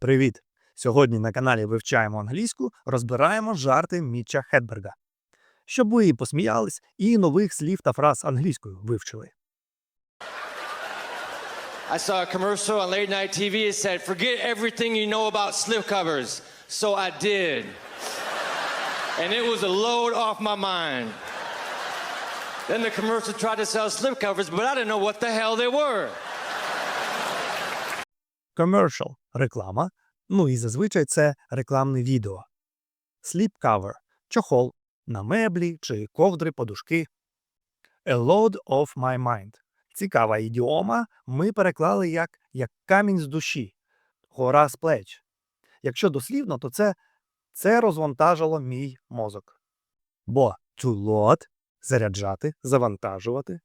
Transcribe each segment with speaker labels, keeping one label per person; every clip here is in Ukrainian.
Speaker 1: Привіт! Сьогодні на каналі Вивчаємо англійську, розбираємо жарти Мітча Хедберга. Щоб ви посміялись, і нових слів та фраз англійською вивчили.
Speaker 2: I saw a commercial on late night TV. It said, Forget everything you know about slipcovers. So I did. and it was a load off my mind. Then the commercial tried to sell slipcovers, but I didn't know what the hell they were.
Speaker 1: Commercial – реклама. Ну і зазвичай це рекламне відео. Sleep cover – чохол на меблі чи ковдри, подушки. A load of my mind. Цікава ідіома ми переклали як, як камінь з душі, гора з плеч. Якщо дослівно, то це, це розвантажило мій мозок. Бо to load – заряджати, завантажувати.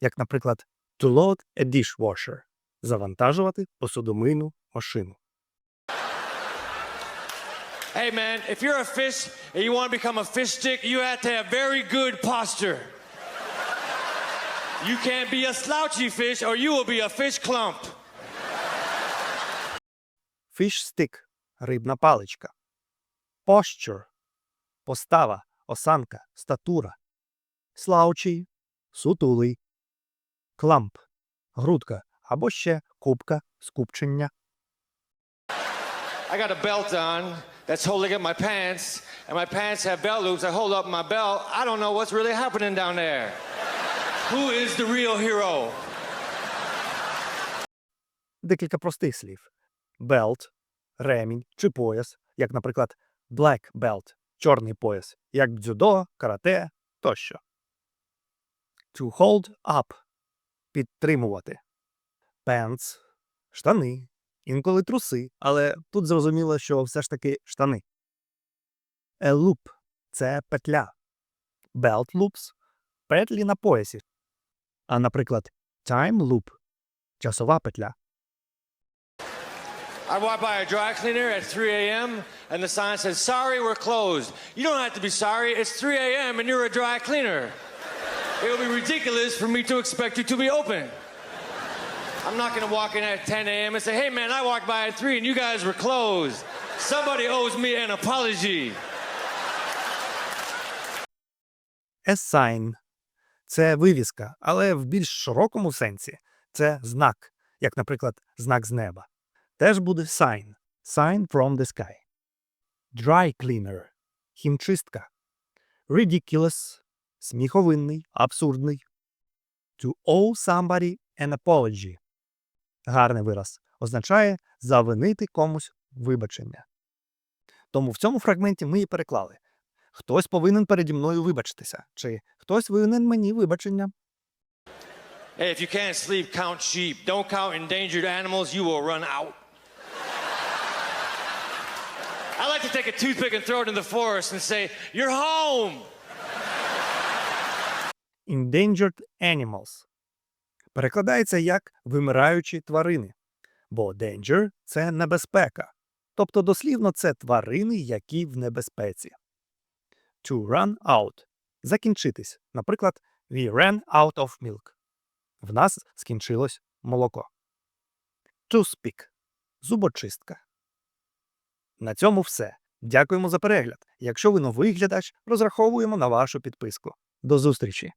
Speaker 1: Як, наприклад, to load a dishwasher – завантажувати посудомийну машину.
Speaker 2: Hey man, if you're a fish and you want to become a fish stick, you have to have very good posture. You can't be a slouchy fish or you will be a fish clump.
Speaker 1: Fish stick – рибна паличка. Posture – постава, осанка, статура. Slouchy – сутулий. Clump – грудка або ще кубка, скупчення.
Speaker 2: I got a belt on that's holding up my pants, and my pants have belt loops that hold up my belt. I don't know what's really happening down there. Who is the real hero?
Speaker 1: Декілька простих слів. Belt – ремінь чи пояс, як, наприклад, black belt – чорний пояс, як дзюдо, карате тощо. To hold up – підтримувати. Pants – штани, інколи труси, але тут зрозуміло, що все ж таки штани. A loop – це петля. Belt loops – петлі на поясі. А, наприклад, time loop – часова петля.
Speaker 2: I walked by a dry cleaner at 3 a.m. and the sign said, Sorry, we're closed. You don't have to be sorry. It's 3 a.m. and you're a dry cleaner. It would be ridiculous for me to expect you to be open. I'm not to walk in at 10 a.m. and say, Hey, man, I walked by at 3 and you guys were closed. Somebody owes me an apology.
Speaker 1: A sign – це вивіска, але в більш широкому сенсі це знак, як, наприклад, знак з неба. Теж буде sign – sign from the sky. Dry cleaner – хімчистка. Ridiculous – сміховинний, абсурдний. To owe somebody an apology – гарний вираз. Означає завинити комусь вибачення. Тому в цьому фрагменті ми і переклали. Хтось повинен переді мною вибачитися, чи хтось винен мені вибачення.
Speaker 2: Hey, if you can't sleep, count sheep. Don't count endangered animals, you will run out. I like to take a toothpick and throw it in the forest and say, You're home.
Speaker 1: Endangered animals перекладається як вимираючі тварини, бо danger – це небезпека. Тобто дослівно це тварини, які в небезпеці. To run out – закінчитись. Наприклад, we ran out of milk. В нас скінчилось молоко. Toothpick – зубочистка. На цьому все. Дякуємо за перегляд. Якщо ви новий глядач, розраховуємо на вашу підписку. До зустрічі!